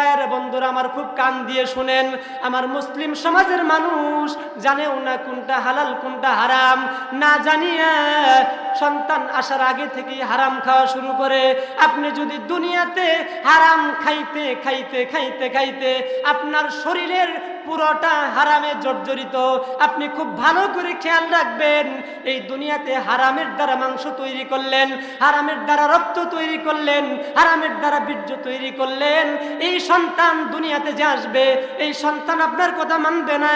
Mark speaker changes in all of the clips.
Speaker 1: ভাইয়ের বন্ধুরা, আমার খুব কান দিয়ে শুনেন। আমার মুসলিম সমাজের মানুষ জানেও না কোনটা হালাল, কোনটা হারাম। না জানিয়া সন্তান আসার আগে থেকেই হারাম খাওয়া শুরু করে। আপনি যদি দুনিয়াতে হারাম খাইতে খাইতে খাইতে খাইতে আপনার শরীরের পুরোটা হারামে জর্জরিত। আপনি খুব ভালো করে খেয়াল রাখবেন, এই দুনিয়াতে হারামের দ্বারা মাংস তৈরি করলেন, হারামের দ্বারা রক্ত তৈরি করলেন, হারামের দ্বারা বীর্য তৈরি করলেন, এই সন্তান দুনিয়াতে যে আসবে, এই সন্তান আপনার কথা মানবে না,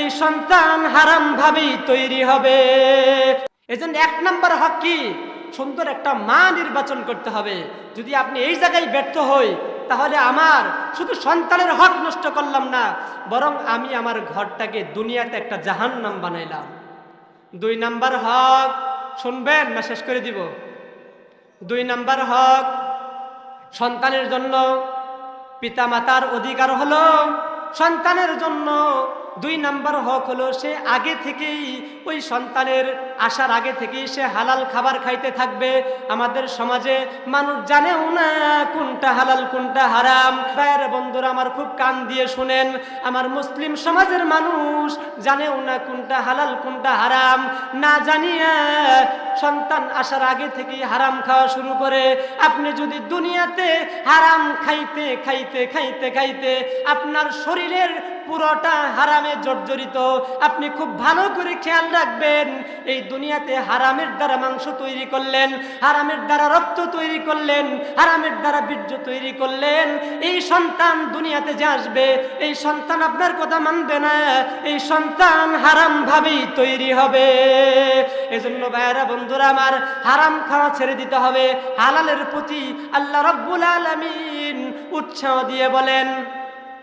Speaker 1: এই সন্তান হারাম ভাবেই তৈরি হবে। এজন্য এক নম্বর হক কি? সুন্দর একটা মা নির্বাচন করতে হবে। যদি আপনি এই জায়গায় ব্যর্থ হই তাহলে আমার শুধু সন্তানের হক নষ্ট করলাম না, বরং আমি আমার ঘরটাকে দুনিয়াতে একটা জাহান নাম বানাইলাম। দুই নাম্বার হক, শুনবেন না শেষ করে দিব। দুই নাম্বার হক, সন্তানের জন্য পিতামাতার অধিকার হলো সন্তানের জন্য দুই নাম্বার হক হলো সে আগে থেকেই ওই সন্তানের আসার আগে থেকেই সে হালাল খাবার খাইতে থাকবে। আমাদের সমাজে মানুষ জানেও না কোনটা হালাল, কোনটা হারাম। ভাইয়ের বন্ধুরা আমার খুব কান দিয়ে শুনেন, আমার মুসলিম সমাজের মানুষ জানেও না কোনটা হালাল, কোনটা হারাম। না জানিয়া সন্তান আসার আগে থেকেই হারাম খাওয়া শুরু করে। আপনি যদি দুনিয়াতে হারাম খাইতে খাইতে খাইতে খাইতে আপনার শরীরের পুরোটা হারামে জর্জরিত। আপনি খুব ভালো করে খেয়াল রাখবেন, এই দুনিয়াতে হারামের দ্বারা মাংস তৈরি করলেন, হারামের দ্বারা রক্ত তৈরি করলেন, হারামের দ্বারা বীর্য তৈরি করলেন, এই সন্তান দুনিয়াতে যে আসবে, এই সন্তান আপনার কথা মানবে না, এই সন্তান হারাম ভাবেই তৈরি হবে। এজন্য ভাইয়ারা, বন্ধুরা আমার, হারাম খাওয়া ছেড়ে দিতে হবে, হালালের প্রতি আল্লাহ রব্বুল আলামিন উৎসাহ দিয়ে বলেন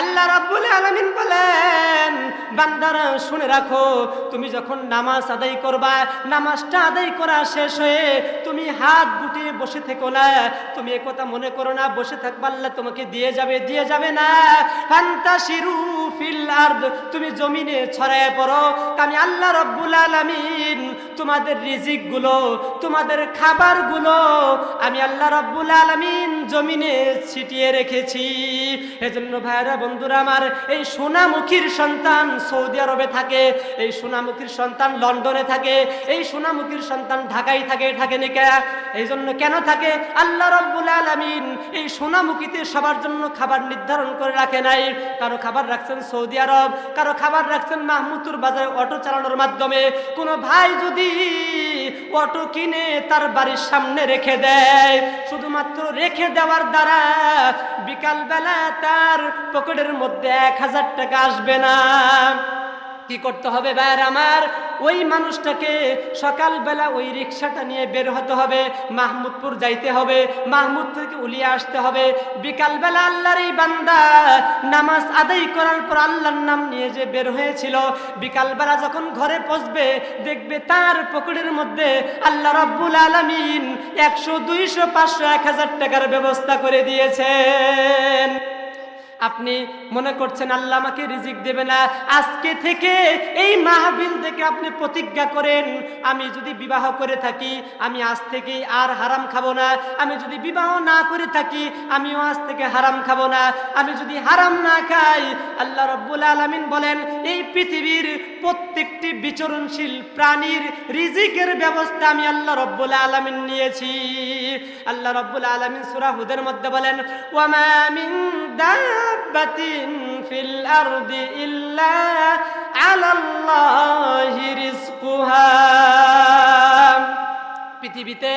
Speaker 1: আল্লাহ রাব্বুল আলামিন বলেন, বান্দারা শুনে রাখো, তুমি যখন নামাজ আদায় করবা, নামাজটা আদায় করা শেষ হয়ে তুমি হাত গুটিয়ে বসে থেকো না। তুমি একথা মনে করো না, বসে থাকবা আল্লাহ তোমাকে দিয়ে যাবে দিয়ে যাবে না। ফান্তাশিরু তুমি জমিনে ছড়ায় পড়ো। আমি আল্লাহ রাব্বুল আলামিন তোমাদের রিজিকগুলো তোমাদের খাবারগুলো আমি আল্লাহ রাব্বুল আলামিন জমিনে ছিটিয়ে রেখেছি। এজন্য ভাইরা বন্ধুরা আমার, এই সোনামুখীর সন্তান সৌদি আরবে থাকে, এই সোনামুখীর সন্তান লন্ডনে থাকে, এই সোনামুখীর সন্তান ঢাকায় থাকে থাকে নিকা? এই জন্য কেন থাকে? আল্লাহ রব্বুল আলমিন এই সোনামুখীতে সবার জন্য খাবার নির্ধারণ করে রাখে নাই। কারও খাবার রাখছেন সৌদি আরব, কারও খাবার রাখছেন মাহমুদুর বাজারে অটো চালানোর মাধ্যমে। কোনো ভাই যদি অটো কিনে তার বাড়ির সামনে রেখে দেয়, শুধুমাত্র রেখে দেওয়ার দ্বারা বিকালবেলা তার পকেটের মধ্যে এক হাজার টাকা আসবে না। কি করতে হবে ভাইয়ের আমার? ওই মানুষটাকে সকালবেলা ওই রিক্সাটা নিয়ে বের হতে হবে, মাহমুদপুর যাইতে হবে, মাহমুদ থেকে উলিয়ে আসতে হবে। বিকালবেলা আল্লাহর এই বান্দা নামাজ আদায় করার পর আল্লাহর নাম নিয়ে যে বের হয়েছিল, বিকালবেলা যখন ঘরে পৌঁছবে, দেখবে তার পকেটের মধ্যে আল্লাহ রব্বুল আলমিন একশো, দুইশো, পাঁচশো, এক হাজার টাকার ব্যবস্থা করে দিয়েছেন। আপনি মনে করছেন আল্লাহ আমাকে রিজিক দেবে না? আজকে থেকে এই মাহবিল থেকে আপনি প্রতিজ্ঞা করেন, আমি যদি বিবাহ করে থাকি, আমি আজ থেকে আর হারাম খাব না। আমি যদি বিবাহ না করে থাকি, আমিও আজ থেকে হারাম খাব না। আমি যদি হারাম না খাই, আল্লাহ রব্বুল আলমিন বলেন, এই পৃথিবীর প্রত্যেকটি বিচরণশীল প্রাণীর রিজিকের ব্যবস্থা আমি আল্লাহ রব্বুল আলমিন নিয়েছি। আল্লাহ রব্বুল আলমিন সুরা হুদের মধ্যে বলেন ওয়ামা মিন দাব্বাতিন ফিল আরদি ইল্লা আলাল্লাহি রিজকুহা পৃথিবীতে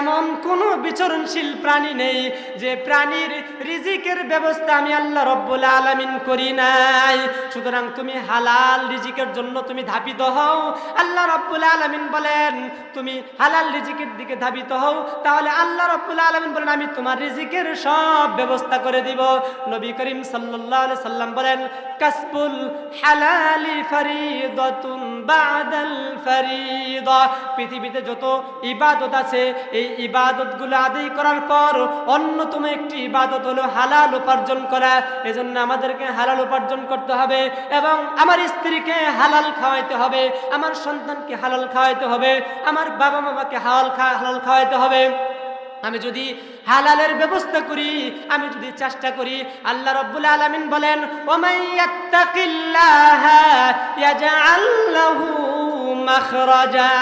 Speaker 1: এমন কোনো বিচরণশীল প্রাণী নেই যে প্রাণীর রিজিকের ব্যবস্থা আমি আল্লাহ রব্বুল আলামিন করি নাই। সুতরাং তুমি হালাল রিজিকের জন্য তুমি ধাবিত হও। আল্লাহ রব্বুল আলামিন বলেন, তুমি হালাল রিজিকের দিকে ধাবিত হও। তাহলে আল্লাহ রব্বুল আলামিন বলেন, আমি তোমার রিজিকের সব ব্যবস্থা করে দিব। নবী করিম আলাইহি সাল্লাম বলেন, কাসবুল হালালি ফরিদাতুন বাদাল ফরিদা। পৃথিবীতে যত ইবাদত আছে, এই ইবাদতগুলো আদায় করার পর অন্যতম একটি ইবাদত হলো হালাল উপার্জন করা। এজন্য আমাদেরকে হালাল উপার্জন করতে হবে এবং আমার স্ত্রীকে হালাল খাওয়াইতে হবে, আমার সন্তানকে হালাল খাওয়াইতে হবে, আমার বাবা মামাকে হালাল খা, হালাল খাওয়াইতে হবে। আমি যদি হালালের ব্যবস্থা করি, আমি যদি চেষ্টা করি, আল্লাহ রব্বুল আলামিন বলেন ওমাইয়াত্তাকিল্লাহা ইয়াজআল লাহু মাখরাজা।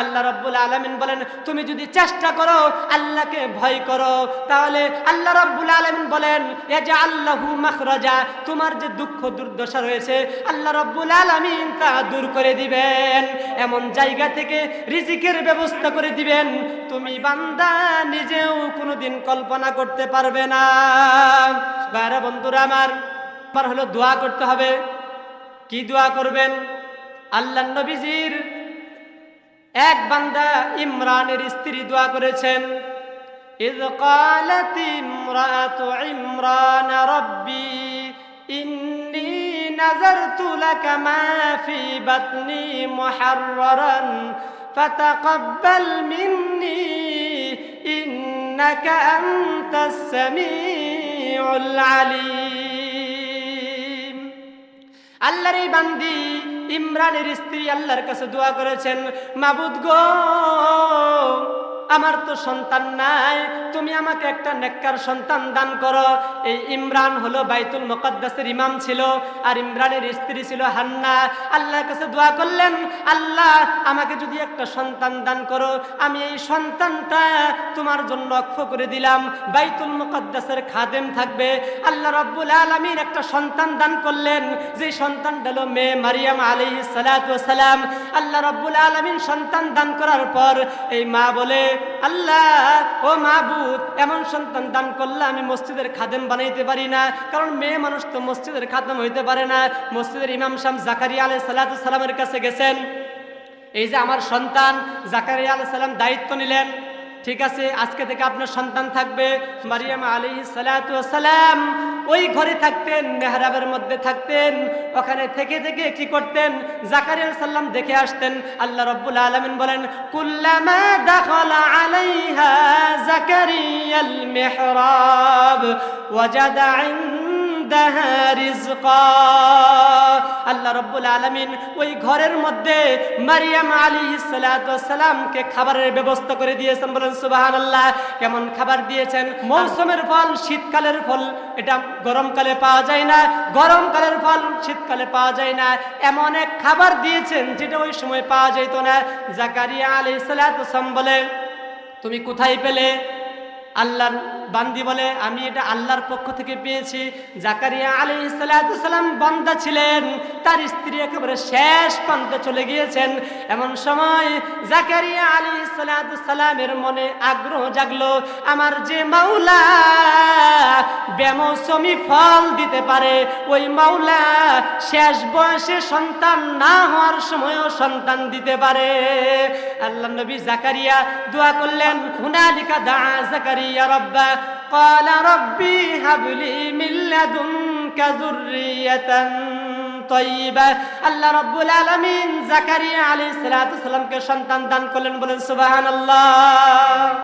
Speaker 1: আল্লাহ রব্বুল আলামিন বলেন, তুমি যদি চেষ্টা করো আল্লাহকে ভয় করো, তাহলে আল্লাহ রব্বুল আলামিন বলেন ইয়াজআল লাহু মাখরাজা, তোমার যে দুঃখ দুর্দশা রয়েছে, আল্লাহ রব্বুল আলামিন তা দূর করে দিবেন। এমন জায়গা থেকে রিজিকের ব্যবস্থা করে দিবেন। তুমি বান্দা, নিজেও কোনোদিন কল্পনা করতে পারবে না। বাইরে বন্ধুরা আমার আমার হলো দোয়া করতে হবে। কি দোয়া করবেন? আল্লাহ নবীজির এক বান্দা ইমরানের স্ত্রী দোয়া করেছেন إذ قالت امرأة عمران ربي إني نذرت لك ما في بطني محررا فتقبل مني إنك أنت السميع العليم আল্লাহর এই বান্দি ইমরানের স্ত্রী আল্লাহর কাছে দোয়া করেছেন মাবুদ গো আমার তো সন্তান নাই, তুমি আমাকে একটা নেককার সন্তান দান করো। এই ইমরান হলো বাইতুল মুকদ্দাসের ইমাম ছিল, আর ইমরানের স্ত্রী ছিল হান্না। আল্লাহর কাছে দোয়া করলেন, আল্লাহ, আমাকে যদি একটা সন্তান দান করো, আমি এই সন্তানটা তোমার জন্য অক্ষ করে দিলাম। বাইতুল মুকদ্দাসের খাদেম থাকবে। আল্লাহ রাব্বুল আলামিন একটা সন্তান দান করলেন, যে সন্তানটা হলো মেয়ে মারিয়াম সালাতু সালাম। আল্লাহ রাব্বুল আলামিন সন্তান দান করার পর এই মা বলে আল্লাহ, ও মাহবুদ এমন সন্তান দান করলে আমি মসজিদের খাদেম বানাইতে পারি না, কারণ মেয়ে মানুষ তো মসজিদের খাদেম হইতে পারে না। মসজিদের ইমাম শাম জাকারিয়া আলাই সালাতু সালামের কাছে গেছেন। এই যে আমার সন্তান, জাকারিয়া আলাই সালাম দায়িত্ব নিলেন। ঠিক আছে, আজকে থেকে আপনার সন্তান থাকবে। মারিয়াম আলী সালাম ওই ঘরে থাকতেন, মেহরাবের মধ্যে থাকতেন, ওখানে থেকে থেকে কি করতেন? জাকারিয়া সাল্লাম দেখে আসতেন, আল্লাহ রব্বুল আলমিন বলেন, কুল্লামা আলাইহা জাকারিয়াল মেহরাব আল্লাহ রব্বুল আলমিন ওই ঘরের মধ্যে মারিয়াম আলী সালামকে খাবারের ব্যবস্থা করে দিয়েছেন। বলেন সুবাহান আল্লাহ কেমন খাবার দিয়েছেন? মৌসুমের ফল, শীতকালের ফল, এটা গরমকালে পাওয়া যায় না। গরমকালের ফল, শীতকালে পাওয়া যায় না। এমন এক খাবার দিয়েছেন যেটা ওই সময় পাওয়া যেত না। জাকারিয়া আলী সালাম বলে, তুমি কোথায় পেলে? আল্লাহর বান্দি বলে, আমি এটা আল্লাহর পক্ষ থেকে পেয়েছি। জাকারিয়া আলী সালাম বান্দা ছিলেন, তার স্ত্রী একেবারে শেষ প্রান্তে চলে গিয়েছেন। এমন সময় জাকারিয়া আলী সালামের মনে আগ্রহ জাগলো, আমার যে মাওলা বেমৌসমি ফল দিতে পারে, ওই মাওলা শেষ বয়সে সন্তান না হওয়ার সময়ও সন্তান দিতে পারে। আল্লাহ নবী জাকারিয়া দোয়া করলেন, হুনালিকা দা জাকারিয়া। রব্বা قال ربي هب لي من لدنك ذرية طيبة আল্লাহ রব্বুল আলামিন জাকারিয়া আলাইহিস সালাতু সালামকে সন্তান দান করলেন বলেন সুবহানাল্লাহ